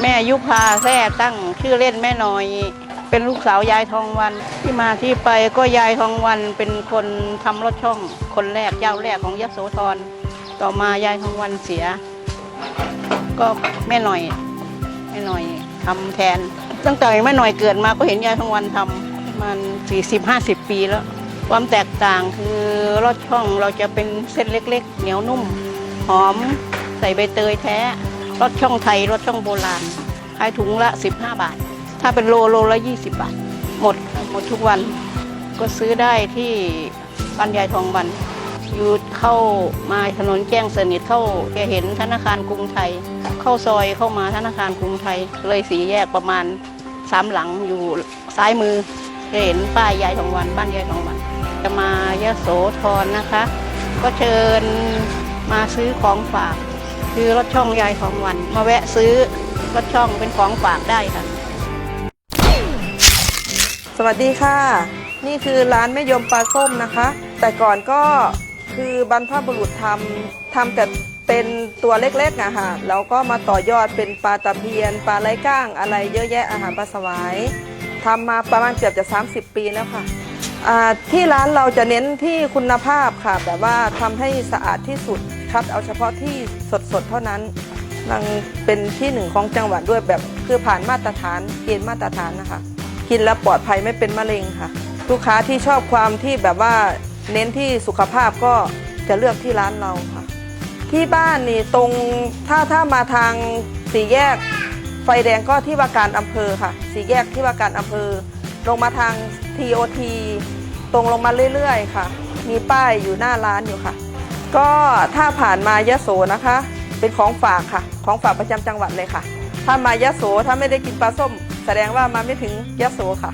แม่ยุพาแท้ตั้งชื่อเล่นแม่น้อย เป็นลูกสาวยายทองวัน ที่มาที่ไปก็ยายทองวันเป็นคนทำรถช่องคนแรกเจ้าแรกของยโสธรต่อมายายทองวันเสีย ก็แม่หน่อยแม่หน่อยทำแทน ตั้งแต่แม่หน่อยเกิดมาก็เห็นยายทองวันทำประมัน40 50 ปีแล้ว ความแตกต่างคือรสช่องเราจะเป็นเส้นเล็ก ๆ เหนียวนุ่ม หอม ใส่ใบเตยแท้ รสช่องไทยรสช่องโบราณขายถุงละ 15 บาท ถ้าเป็นโลโลละ 20 บาท หมดหมดทุกวันก็ซื้อได้ที่บ้านยายทองวันอยู่เข้ามาถนนแจ้งสนิทเข้าจะเห็นธนาคารกรุงไทย เข้าซอยเข้ามาธนาคารกรุงไทย เลยสีแยกประมาณสามหลังอยู่ซ้ายมือจะเห็นป้ายยายทองวันบ้านยายทองวัน จะมายะโสธรนะคะ ก็เชิญมาซื้อของฝาก คือรถช่องยายทองวัน มาแวะซื้อรถช่องเป็นของฝากได้ค่ะ สวัสดีค่ะ นี่คือร้านแม่ยมปลาส้มนะคะ แต่ก่อนก็คือบรรพบุรุษทำทำแต่เป็นตัวเล็กๆอะค่ะแล้วก็มาต่อยอดเป็นปลาตะเพียน ปลาไหลก้างอะไรเยอะแยะอาหารปลาสวายทำมาประมาณเกือบจะ 30 ปีแล้วค่ะที่ร้านเราจะเน้นที่คุณภาพค่ะแบบว่าทำให้สะอาดที่สุด คัดเอาเฉพาะที่สดๆเท่านั้นนังเป็นที่หนึ่งของจังหวัดด้วยแบบคือผ่านมาตรฐานเกณฑ์มาตรฐานนะคะ กินแล้วปลอดภัยไม่เป็นมะเร็งค่ะ ลูกค้าที่ชอบความที่แบบว่าเน้นที่สุขภาพก็จะเลือกที่ร้านเราค่ะ ที่บ้านนี่ตรงถ้าถ้ามาทางสี่แยก ไฟแดงก็ที่ว่าการอำเภอค่ะ สี่แยกที่ว่าการอำเภอ ลงมาทาง TOT ตรงลงมาเรื่อยๆ ค่ะ มีป้ายอยู่หน้าร้านอยู่ค่ะ ก็ถ้าผ่านมายะโสนะคะ เป็นของฝากค่ะ ของฝากประจำจังหวัดเลยค่ะ ถ้ามายะโสถ้าไม่ได้กินปลาส้ม แสดงว่ามาไม่ถึงยะโสค่ะ